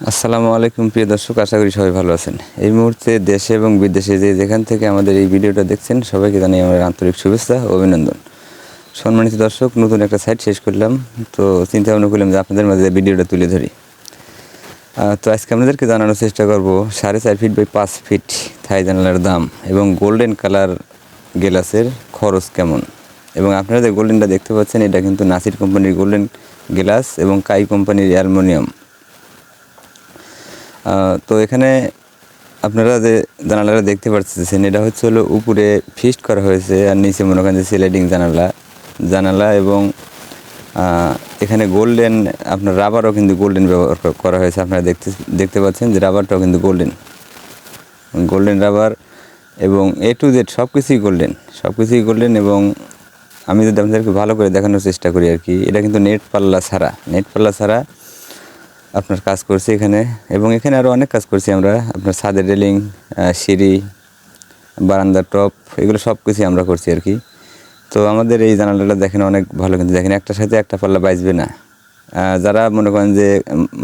আসসালামু আলাইকুম, প্রিয় দর্শক, আশা করি সবাই ভালো আছেন। এই মুহূর্তে দেশে এবং বিদেশে যে যেখান থেকে আমাদের এই ভিডিওটা দেখছেন, সবাইকে জানাই আমার আন্তরিক শুভেচ্ছা ও অভিনন্দন। সম্মানিত দর্শক, নতুন একটা সাইট শেষ করলাম, তো চিন্তা ভাবনা করলাম যে আপনাদের মাঝে ভিডিওটা তুলে ধরি। তো আজকে আপনাদেরকে জানানোর চেষ্টা করব, সাড়ে চার ফিট বাই পাঁচ ফিট থাই জানালার দাম এবং গোল্ডেন কালার গ্লাসের খরচ কেমন? এবং আপনারা যে গোল্ডেনটা দেখতে পাচ্ছেন, এটা কিন্তু নাসির কোম্পানির গোল্ডেন গ্লাস এবং কাই কোম্পানির অ্যালুমিনিয়াম। তো এখানে আপনারা যে জানালাটা দেখতে পাচ্ছেন এটা হচ্ছে হলো উপরে ফিস্ট করা হয়েছে আর নিচে মনে করেন যে স্লাইডিং জানালা। জানালা এবং এখানে গোল্ডেন আপনার রাবারও কিন্তু গোল্ডেন ব্যবহার করা হয়েছে। আপনারা দেখতে দেখতে পাচ্ছেন যে রাবারটাও কিন্তু গোল্ডেন গোল্ডেন রাবার এবং এ টু জেড সব কিছুই গোল্ডেন সব কিছুই গোল্ডেন এবং আমি যদি আপনাদেরকে ভালো করে দেখানোর চেষ্টা করি আর কি, এটা কিন্তু নেট পাল্লা ছাড়া। নেট পাল্লা ছাড়া আপনার কাজ করছি এখানে। এবং এখানে আরও অনেক কাজ করছি আমরা। আপনার ছাদের রেলিং সিঁড়ি, বারান্দার টপ, এগুলো সব কিছুই আমরা করছি আর কি। তো আমাদের এই জানালাটা দেখেন অনেক ভালো কিন্তু দেখেন একটার সাথে একটা পাল্লা বাজবে না। যারা মনে করেন যে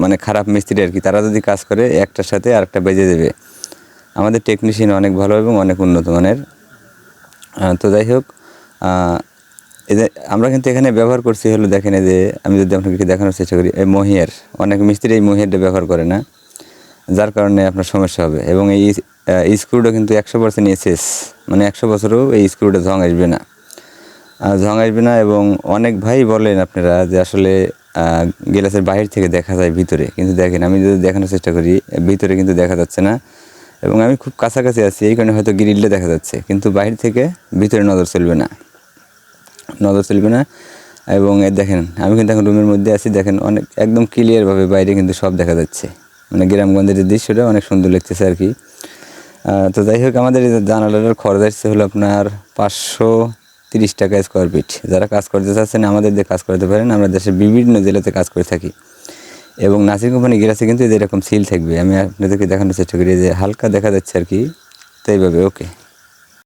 মানে খারাপ মিস্ত্রি আর কি, তারা যদি কাজ করে, একটার সাথে আরেকটা বেজে দেবে আমাদের টেকনিশিয়ান অনেক ভালো এবং অনেক উন্নত মানের। তো যাই হোক আমরা কিন্তু এখানে ব্যবহার করছি হলো দেখেন যে আমি যদি আপনাকে দেখানোর চেষ্টা করি, এই মহিয়ার, অনেক মিস্ত্রি এই মহিয়ারটা ব্যবহার করে না, যার কারণে আপনার সমস্যা হবে। এবং এই স্ক্রুটা কিন্তু একশো পার্সেন্ট এসএস মানে একশো বছরও এই স্ক্রুটা ঝং আসবে না। ঝং আসবে না এবং অনেক ভাই বলেন আপনারা যে আসলে গ্লাসের বাইরে থেকে দেখা যায় ভিতরে। কিন্তু দেখেন, আমি যদি দেখানোর চেষ্টা করি, ভিতরে কিন্তু দেখা যাচ্ছে না। এবং আমি খুব কাছাকাছি আছি, এই কারণে হয়তো গ্রিলটা দেখা যাচ্ছে। কিন্তু বাইরে থেকে ভিতরে নজর চলবে না। নজর চলবে না। এবং দেখেন, আমি কিন্তু এখন রুমের মধ্যে আছি, দেখেন অনেক, একদম ক্লিয়ারভাবে বাইরে কিন্তু সব দেখা যাচ্ছে। মানে গ্রামগঞ্জের দৃশ্যটা অনেক সুন্দর লাগতেছে আর কি। তো যাই হোক, আমাদের জানালাটার খরচ আসছে হলো আপনার পাঁচশো তিরিশ টাকা স্কোয়ার ফিট যারা কাজ করতে চাচ্ছেন, আমাদের দিয়ে কাজ করতে পারেন। আমরা দেশের বিভিন্ন জেলাতে কাজ করে থাকি। এবং নাসির কোম্পানি গেলাসে কিন্তু এরকম সিল থাকবে। আমি আপনাদেরকে দেখানোর চেষ্টা করি যে হালকা দেখা যাচ্ছে আর কি, তো এইভাবে ওকে